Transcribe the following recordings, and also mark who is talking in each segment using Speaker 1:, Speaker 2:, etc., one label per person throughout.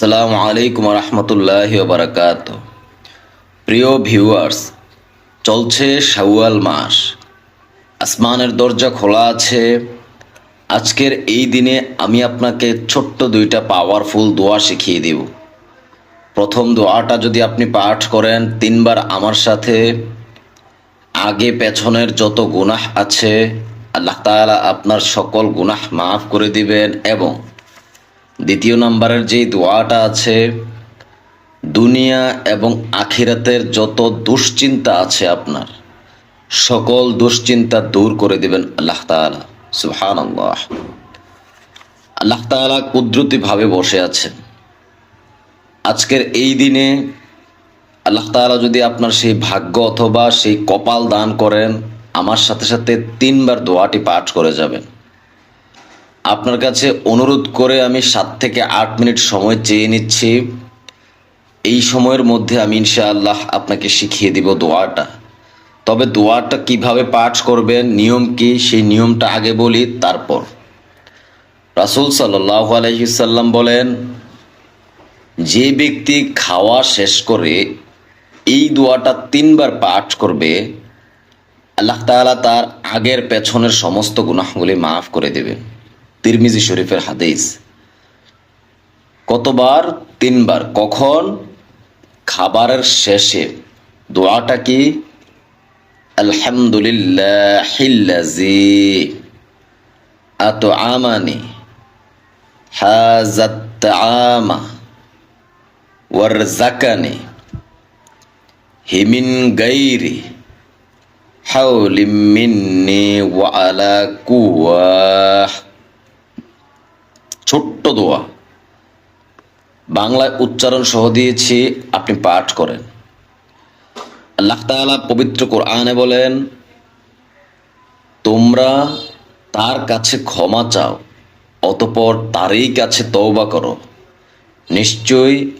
Speaker 1: আসসালামু আলাইকুম রহমতুল্লাহ বারাকাত প্রিয় ভিউয়ার্স, চলছে শাওয়াল মাস। আসমানের দরজা খোলা আছে। আজকের এই দিনে আমি আপনাকে ছোট্ট দুইটা পাওয়ারফুল দোয়া শিখিয়ে দেব। প্রথম দোয়াটা যদি আপনি পাঠ করেন, তিনবার আমার সাথে, আগে পেছনের যত গুনাহ আছে, আল্লাহ তাআলা আপনার সকল গুনাহ মাফ করে দিবেন এবং দ্বিতীয় নাম্বারের যেই দোয়াটা আছে, দুনিয়া এবং আখিরাতের যত দুশ্চিন্তা আছে আপনার, সকল দুশ্চিন্তা দূর করে দিবেন আল্লাহ তাআলা সুহান আল্লাহ আল্লাহ তাআলা কুদরতিভাবে বসে আছেন। আজকের এই দিনে আল্লাহ তাআলা যদি আপনার সেই ভাগ্য অথবা সেই কপাল দান করেন, আমার সাথে সাথে তিনবার দোয়াটি পাঠ করে যাবেন। আপনার কাছে অনুরোধ করে আমি সাত থেকে আট মিনিট সময় চেয়ে নিচ্ছি। এই সময়ের মধ্যে আমি ইনশাআল্লাহ আপনাকে শিখিয়ে দিব দোয়াটা। তবে দোয়াটা কীভাবে পাঠ করবেন, নিয়ম কি, সেই নিয়মটা আগে বলি, তারপর। রাসূল সাল্লাহ আলহিসাল্লাম বলেন, যে ব্যক্তি খাওয়া শেষ করে এই দোয়াটা তিনবার পাঠ করবে, আল্লাহ তাআলা তার আগের পেছনের সমস্ত গুনাহগুলি মাফ করে দেবেন। তিরমিজি শরীফের হাদিস। কতবার, তিনবার, কখন? খাবারের শেষে দোয়াটা কি? আলহামদুলিল্লাহিল্লাজি আত আমানি হাজাত আমা ওয়ারজাকানি হিমিন গাইরি হাউলিম মিন্নি ওয়ালা কুয়াহ ছোট্ট দোয়া। বাংলায় উচ্চারণ সহ দিয়েছি, আপনি পাঠ করেন। আল্লাহ তাআলা পবিত্র কোরআনে বলেন, তোমরা তার কাছে ক্ষমা চাও, অতপর তারই কাছে তওবা করো। নিশ্চয়ই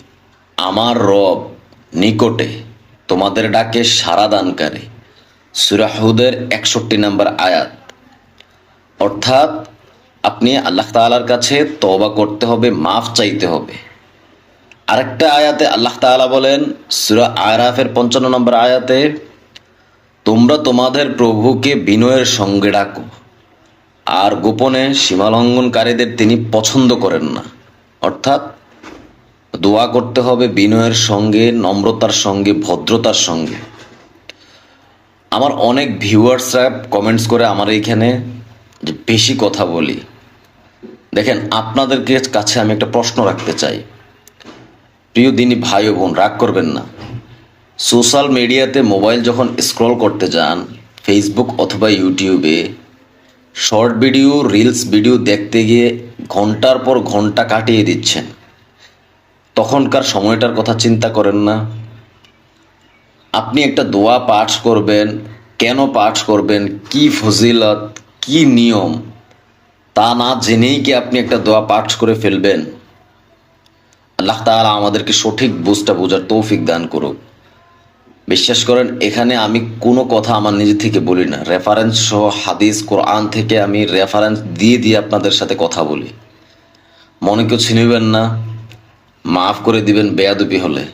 Speaker 1: আমার রব নিকটে তোমাদের ডাকে সারা দানকারী। সুরাহুদের একষট্টি নম্বর আয়াত। অর্থাৎ আপনি আল্লাহ তাআলার কাছে তওবা করতে হবে, মাফ চাইতে হবে। আরেকটা আয়াতে আল্লাহ তাআলা বলেন, সূরা আরাফের পঞ্চান্ন নম্বর আয়াতে, তোমরা তোমাদের প্রভুকে বিনয়ের সঙ্গে ডাকো, আর গোপনে সীমালঙ্ঘনকারীদের তিনি পছন্দ করেন না। অর্থাৎ, দোয়া করতে হবে বিনয়ের সঙ্গে, নম্রতার সঙ্গে, ভদ্রতার সঙ্গে। আমার অনেক ভিউয়ার্সরা কমেন্টস করে আমার এইখানে যে বেশি কথা বলি। দেখেন, আপনাদেরকে কাছে আমি একটা প্রশ্ন রাখতে চাই। প্রিয় দিনী ভাই ও বোন, রাগ করবেন না। সোশ্যাল মিডিয়াতে মোবাইল যখন স্ক্রল করতে যান ফেসবুক অথবা ইউটিউবে, শর্ট ভিডিও, রিলস ভিডিও দেখতে গিয়ে ঘণ্টার পর ঘণ্টা কাটিয়ে দিচ্ছেন। তখনকার সময়টার কথা চিন্তা করেন না। আপনি একটা দোয়া পাঠ করবেন, কেন পাঠ করবেন, কি ফজিলত, কি নিয়ম? তা না জেনেই কি আপনি একটা দোয়া পাঠ করে ফেলবেন? আল্লাহ তাআলা আমাদেরকে সঠিক বুঝটা বোঝার তৌফিক দান করুক। বিশ্বাস করেন, এখানে আমি কোনো কথা আমার নিজে থেকে বলি না। রেফারেন্স সহ হাদিস, কোরআন থেকে আমি রেফারেন্স দিয়ে দিয়ে আপনাদের সাথে কথা বলি। মনে কেউ ছিনিবেন না? মাফ করে দিবেন বেয়াদবি হলে।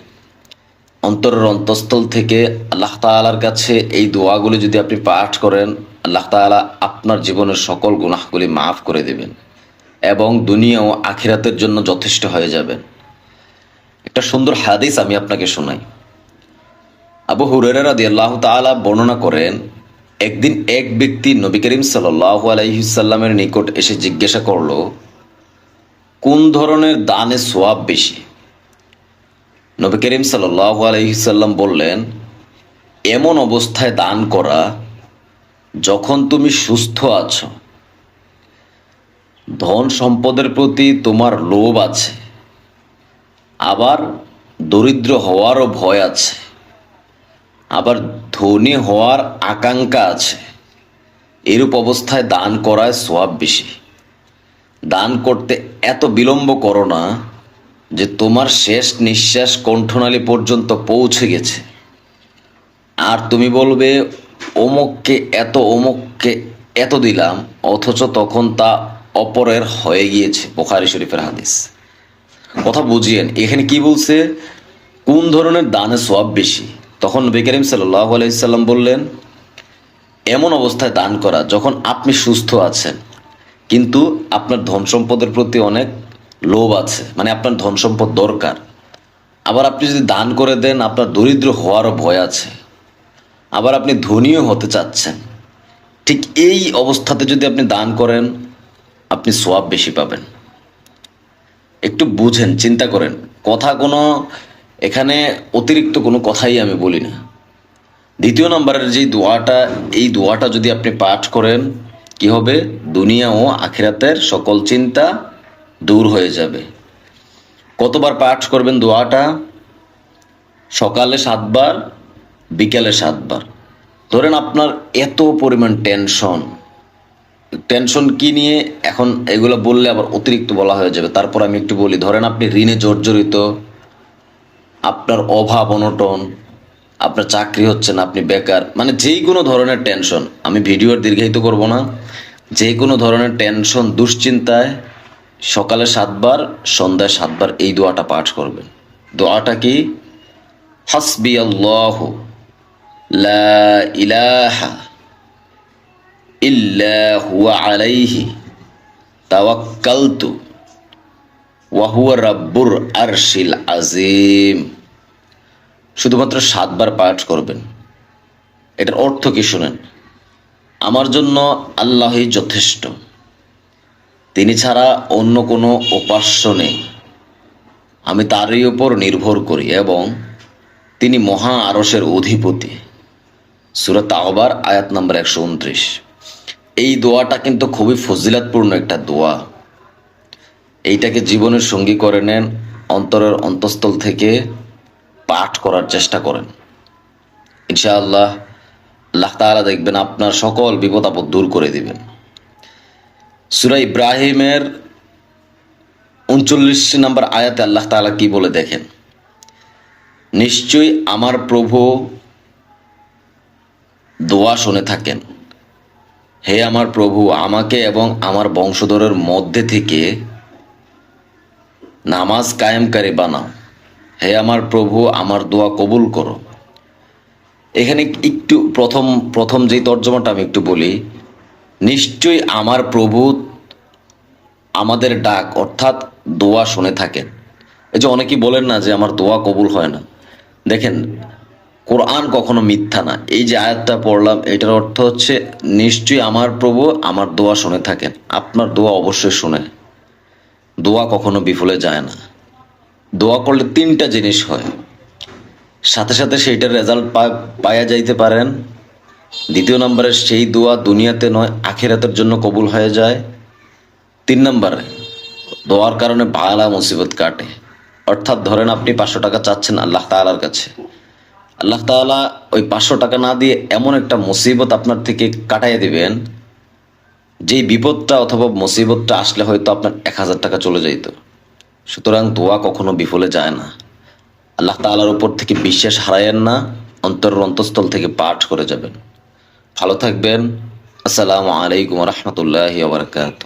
Speaker 1: অন্তরের অন্তঃস্থল থেকে আল্লাহ তাআলার কাছে এই দোয়াগুলি যদি আপনি পাঠ করেন আল্লাহ তাআলা আপনার জীবনের সকল গুনাহগুলি মাফ করে দেবেন এবং দুনিয়া ও আখিরাতের জন্য যথেষ্ট হয়ে যাবেন। একটা সুন্দর হাদিস আমি আপনাকে শোনাই। আবু হুরেরা রাদি আল্লাহ তাআলা বর্ণনা করেন, একদিন এক ব্যক্তি নবী করিম সাল্লাহ আলাইসাল্লামের নিকট এসে জিজ্ঞাসা করল, কোন ধরনের দানে সোয়াব বেশি? নবী করিম সাল্লাহ আলহিসাল্লাম বললেন, এমন অবস্থায় দান করা যখন তুমি সুস্থ আছো, ধন সম্পদের প্রতি তোমার লোভ আছে, আবার দরিদ্র হওয়ারও ভয় আছে, আবার ধনী হওয়ার আকাঙ্ক্ষা আছে, এরূপ অবস্থায় দান করায় সোয়াব বেশি। দান করতে এত বিলম্ব করো না যে তোমার শেষ নিঃশ্বাস কণ্ঠনালী পর্যন্ত পৌঁছে গেছে। আর তুমি বলবে অমুককে এত অমুককে এত দিলাম, অথচ তখন তা অপরের হয়ে গিয়েছে, বোখারি শরীফের হাদিস। কথা বুঝিয়েন এখানে কি বলছে? কোন ধরনের দানে সব বেশি? তখন নবী করিম সাল্লাহ আলাইসাল্লাম বললেন, এমন অবস্থায় দান করা, যখন আপনি সুস্থ আছেন, কিন্তু আপনার ধন সম্পদের প্রতি অনেক লোভ আছে মানে আপনার ধন সম্পদ দরকার। আবার আপনি যদি দান করে দেন, আপনার দরিদ্র হওয়ারও ভয় আছে। আবার আপনি ধনীও হতে চাচ্ছেন। ঠিক এই অবস্থাতে যদি আপনি দান করেন, আপনি সোয়াব বেশি পাবেন। একটু বুঝেন, চিন্তা করেন। কথা কোনো, এখানে অতিরিক্ত কোনো কথাই আমি বলি না। দ্বিতীয় নম্বরের যে দোয়াটা, এই দোয়াটা যদি আপনি পাঠ করেন, কি হবে? দুনিয়া ও আখিরাতের সকল চিন্তা দূর হয়ে যাবে। কতবার পাঠ করবেন দোয়াটা? সকালে সাতবার বিকেলে সাতবার। ধরেন আপনার এত পরিমাণ টেনশন টেনশন কি নিয়ে? এখন এগুলো বললে আবার অতিরিক্ত বলা হয়ে যাবে। তারপর আমি একটু বলি, ধরেন আপনি ঋণে জর্জরিত, আপনার অভাব অনটন, আপনার চাকরি হচ্ছে না, আপনি বেকার মানে যেই কোনো ধরনের টেনশন আমি ভিডিওর দীর্ঘায়িত করব না। যে কোনো ধরনের টেনশন দুশ্চিন্তায় সকালে সাতবার, সন্ধ্যায় সাতবার এই দোয়াটা পাঠ করবেন। দোয়াটা কি? হাসবি আল্লাহ লা ইলাহা ইল্লা হুয়া আলাইহি তাওয়াক্কালতু ওয়া রাব্বুর আরশিল আজিম শুধুমাত্র সাতবার পাঠ করবেন। এটার অর্থ কি শুনেন? আমার জন্য আল্লাহই যথেষ্ট। তিনি ছাড়া অন্য কোনো উপাস্য নেই। আমি তারই উপর নির্ভর করি এবং তিনি মহা আরসের অধিপতি। সুরত আহবার, আয়াত নম্বর একশো উনত্রিশ। এই দোয়াটা কিন্তু খুবই ফজিলাতপূর্ণ একটা দোয়া। এইটাকে জীবনের সঙ্গী করে নেন, অন্তরের অন্তঃস্থল থেকে পাঠ করার চেষ্টা করেন। ইনশাআল্লাহ, আল্লাহ দেখবেন আপনার সকল বিপদ আপদ দূর করে দিবেন। সুরা ইব্রাহিমের উনচল্লিশ নম্বর আয়াতে আল্লাহ তাআলা কি বলে দেখেন? নিশ্চয়ই আমার প্রভু দোয়া শুনে থাকেন, হে আমার প্রভু, আমাকে এবং আমার বংশধরের মধ্যে থেকে নামাজ কায়েমকারী বানাও। হে আমার প্রভু, আমার দোয়া কবুল করো। এখানে একটু প্রথম প্রথম যে তর্জমাটা আমি একটু বলি, নিশ্চয়ই আমার প্রভু আমাদের ডাক, অর্থাৎ দোয়া শুনে থাকেন। এই যে অনেকেই বলেন না যে আমার দোয়া কবুল হয় না। দেখেন কোরআন কখনো মিথ্যা না। এই যে আয়াতটা পড়লাম, এটার অর্থ হচ্ছে নিশ্চয়ই আমার প্রভু আমার দোয়া শুনে থাকেন। আপনার দোয়া অবশ্যই শুনে। দোয়া কখনো বিফলে যায় না। দোয়া করলে তিনটা জিনিস হয়। সাথে সাথে সেইটার রেজাল্ট পাওয়া যাইতে পারেন। দ্বিতীয় নম্বরে, সেই দোয়া দুনিয়াতে নয়, আখিরাতের জন্য কবুল হয়ে যায়। তিন নম্বরে, দোয়ার কারণে ভালা মুসিবত কাটে। অর্থাৎ ধরেন আপনি পাঁচশো টাকা চাচ্ছেন আল্লাহ তালার কাছে। আল্লাহ তাআলা ওই পাঁচশো টাকা না দিয়ে এমন একটা মুসিবত আপনার থেকে কাটাইয়ে দিবেন, যেই বিপদটা অথবা মুসিবতটা আসলে হয়তো আপনার এক হাজার টাকা চলে যাইত। সুতরাং দোয়া কখনো বিফলে যায় না। আল্লাহ তাআলার উপর থেকে বিশ্বাস হারায়েন না, অন্তরের অন্তঃস্থল থেকে পাঠ করে যাবেন। ভালো থাকবেন। আসসালামু আলাইকুম রহমতুল্লাহ বারকাত